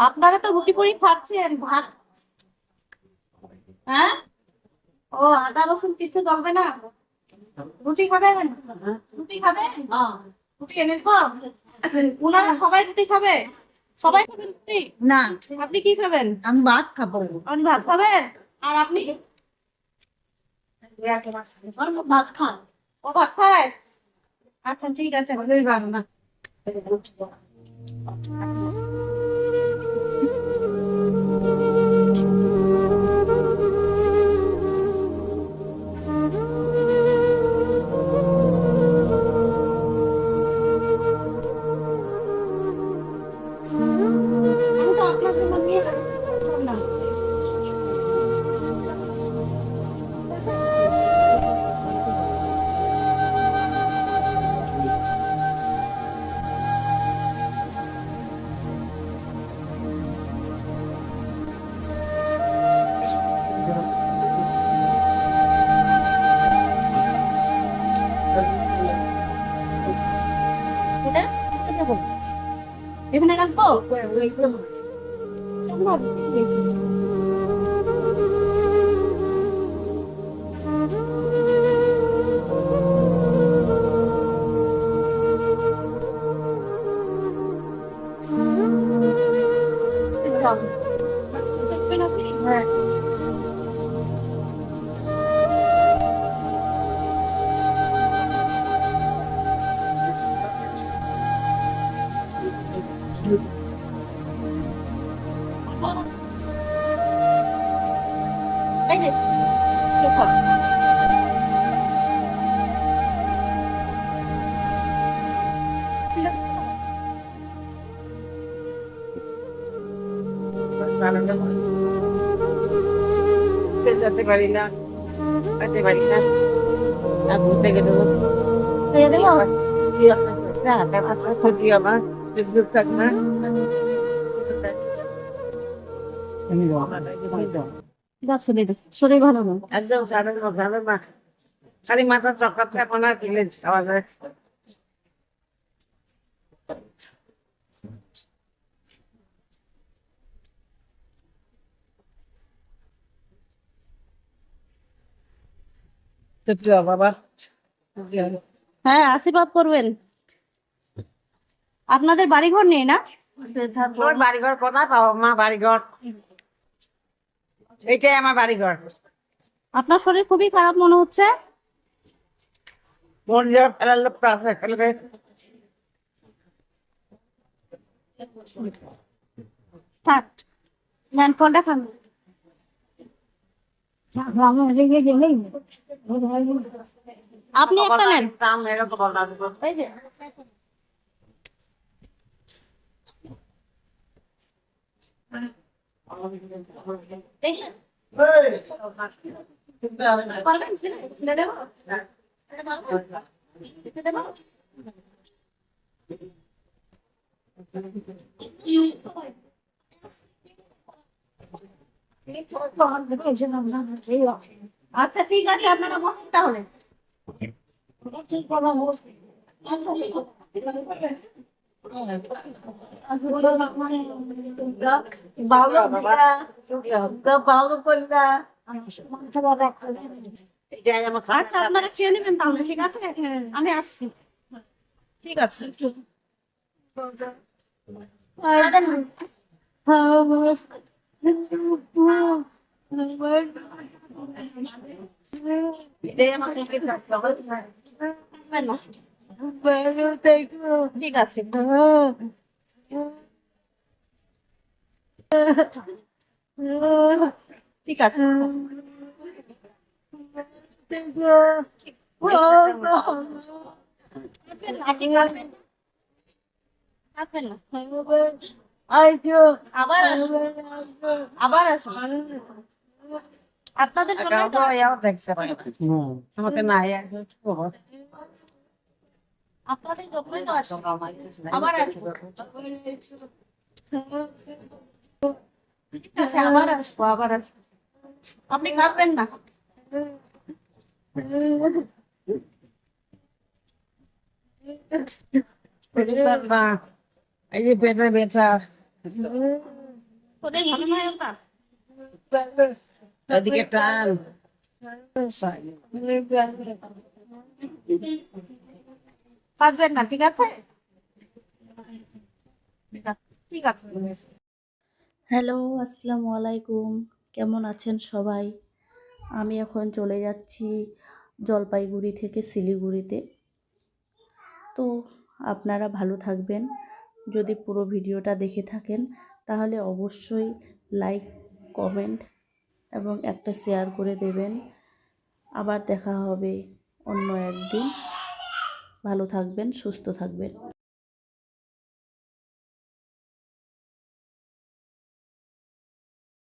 আপনারা তো রুটি পুরি খাচ্ছেন ভাত। হ্যাঁ? ও আদা রসুন কিছু চলবে না? রুটি খাবেন রুটি খাবেন রুটি এনে দেবো? ওনারা সবাই রুটি খাবে? সবাই খাবেন রুটি? না। আপনি কি খাবেন? আমি ভাত খাব। আপনি ভাত খাবেন? আর আপনি? ভাত খা ও ভাত খায়? আচ্ছা ঠিক আছে না। 어! 왜, 왜, 그럼. 정말, 이게 진짜. 감사합니다. যেতে পারি না যেতে পারি না। আর ঘুরতে গেলে ক্ষতি আমার বিদ্যুৎ থাক না একদম সাড়ে ভালো না খালি মাথার এখন আর খাওয়া যায়। বাবা হ্যাঁ আশীর্বাদ করবেন। আপনাদের বাড়িঘর নেই না? তোর বাড়িঘর কোথায়? পাবো মা বাড়িঘর। এইটাই আমার বাড়িঘর। আপনার শরীর খুবই খারাপ মনে হচ্ছে? মন যাওয়ার ফেলার আছে ফেলবে থাক নেন ফোনটা খান আপনি একটা নেন। পারবেন ফেলে দেবো ফেলে পারবেন? ফেলে দেবো? আচ্ছা ঠিক আছে আপনারা বসুন তাহলে। আচ্ছা আপনারা খেয়ে নেবেন তাহলে ঠিক আছে? আমি আসছি। ঠিক আছে। এটাই আমার খাওয়া থাকবেন না। ঠিক আছে। ঠিক আছে আবার আবার আপনাদের আপনাদের জন্যই তো আসব আবার আসব ঠিক আছে আবার আসব আবার আসব আপনি কাঁদবেন না। এই যে পেটে ব্যথা। শরীর ভালো নয় আপনার এদিকে টান না ঠিক আছে? ঠিক আছে। হ্যালো আসসালামু আলাইকুম। কেমন আছেন সবাই? আমি এখন চলে যাচ্ছি জলপাইগুড়ি থেকে শিলিগুড়িতে। তো আপনারা ভালো থাকবেন। যদি পুরো ভিডিওটা দেখে থাকেন তাহলে অবশ্যই লাইক কমেন্ট এবং একটা শেয়ার করে দেবেন। আবার দেখা হবে অন্য একদিন। ভালো থাকবেন সুস্থ থাকবেন।